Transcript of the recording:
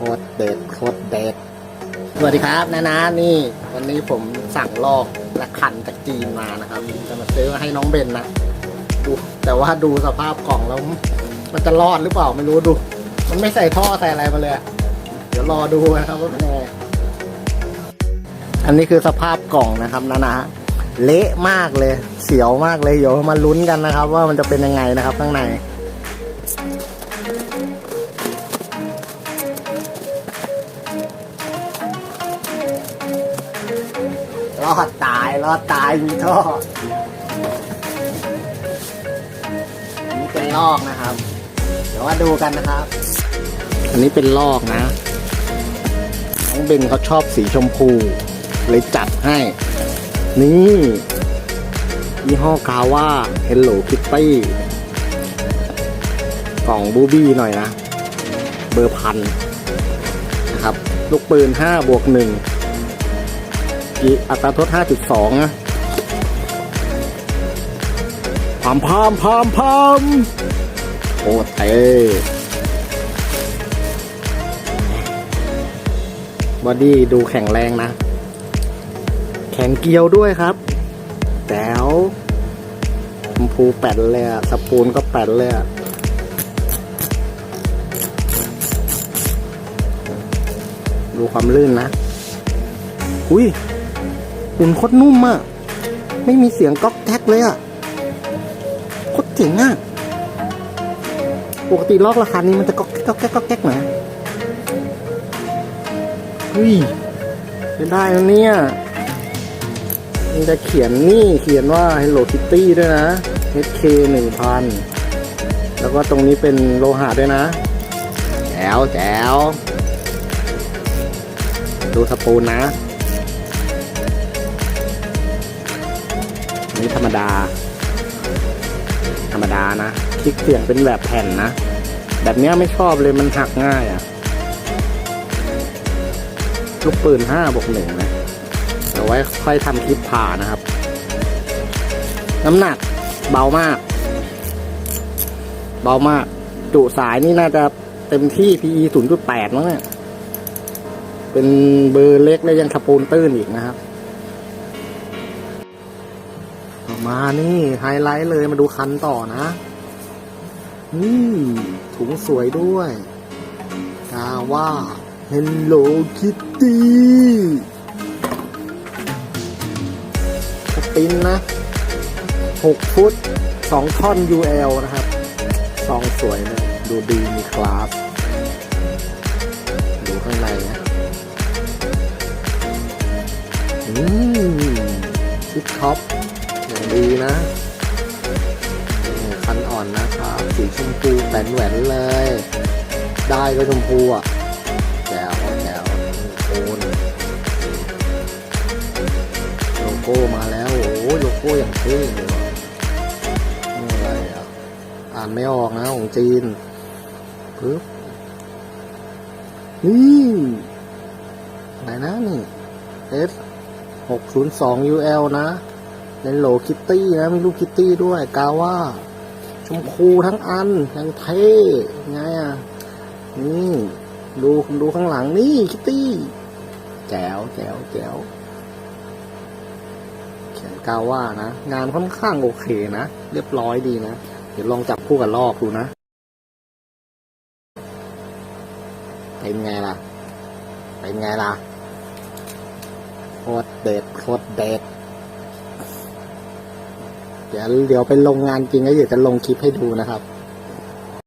โคตรเด็ดโคตรเด็ดสวัสดีครับนะนะนี่ วันนี้ผมสั่งลอกและขันจากจีนมานะครับ จะมาซื้อมาให้น้องเบนนะดูแต่ว่าดูสภาพกล่องแล้ว มันจะรอดหรือเปล่าไม่รู้ดู มันไม่ใส่ท่อใส่อะไรมาเลย เดี๋ยวรอดูนะครับว่าเป็นยังไงอันนี้คือสภาพกล่องนะครับนะนะเละมากเลย เสียวมากเลยเดี๋ยวมาลุ้นกันนะครับ ว่ามันจะเป็นยังไงนะครับข้างใน อดตายรอดตายมีท่ออันนี้เป็นลอกนะครับ เดี๋ยวว่าดูกันนะครับ อันนี้เป็นลอกนะน้องเบนเขาชอบสีชมพู เลยจัดให้ นี่ยี่ห้อกาว่า Hello Kitty กล่องบูบี้หน่อยนะ เบอร์พันนะครับ ลูกปืน5บวก1 กี่อัตราโทษ 5.2 นะพามพามพามพามโอ้เท่บอดี้ดูแข็งแรงนะ แข็งเกลียวด้วยครับแจ๋วชมพูแปดเลยอะสปูนก็แปดเลยอะดูความลื่นนะ อุ้ย หุ่นโคตรนุ่มอะไม่มีเสียงก๊อกแท็กเลยอะโคตรเจ๋งอะปกติลอกราคานี้มันจะก๊อกแก๊กก๊อกแก๊กก๊อกแก๊กหน่อยเฮ้ยจะได้แล้วเนี่ยมันจะเขียนนี่เขียนว่า Hello Kitty ด้วยนะ HK 1000 แล้วก็ตรงนี้เป็นโลหะด้วยนะแจ๋วแจ๋วดูสปูนนะ รรมดา ธรรมดานะคลิกเสียงเป็นแบบแผ่นนะ แบบเนี้ยไม่ชอบเลยมันหักง่ายอะ่ะลูกปืนห้าบวกหนึ่งนะเอาไว้ค่อยทำคลิปผ่านะครับ น้ำหนักเบามาก เบามาก จุสายนี่น่าจะเต็มที่ PE 0.8มั้งเนี่ย เป็นเบอร์เล็กแล้วยังสปูนตื้นอีกนะครับ มานี่ไฮไลท์เลยมาดูคันต่อนะ นี่ ถุงสวยด้วยกาว่า Hello Kitty สปินนะ 6 ฟุต 2 ท่อน UL นะครับซองสวยเลยดูดีมีคลาสดูข้างในนะอืมชุดท็อป ดีนะคันอ่อนนะครับสีชมพูแหวนแหวนเลย ได้ก็ชมพูอะแจ๋วแจวโอนโลโก้มาแล้วโอ้โลโก้อย่างเท่เลยอะไรอะอ่านไม่ออกนะของจีนปึ๊บนี่อะไรนะนี่ S 602 UL นะ ในโหลคิตตี้นะมีรูปคิตตี้ด้วยกาว่าชมพูทั้งอันยังเท่ไงอะนี่ดูดูข้างหลังนี่คิตตี้แจ๋วแจ๋วแจ๋วเขียนกาว่านะงานค่อนข้างโอเคนะ เรียบร้อยดีนะ เดี๋ยวลองจับคู่กับลอกดูนะเป็นไงล่ะ เป็นไงล่ะโคตรเด็ดโคตรเด็ด เดี๋ยวเดี๋ยวไปลงงานจริงแล้วเดี๋ยวจะลงคลิปให้ดูนะครับ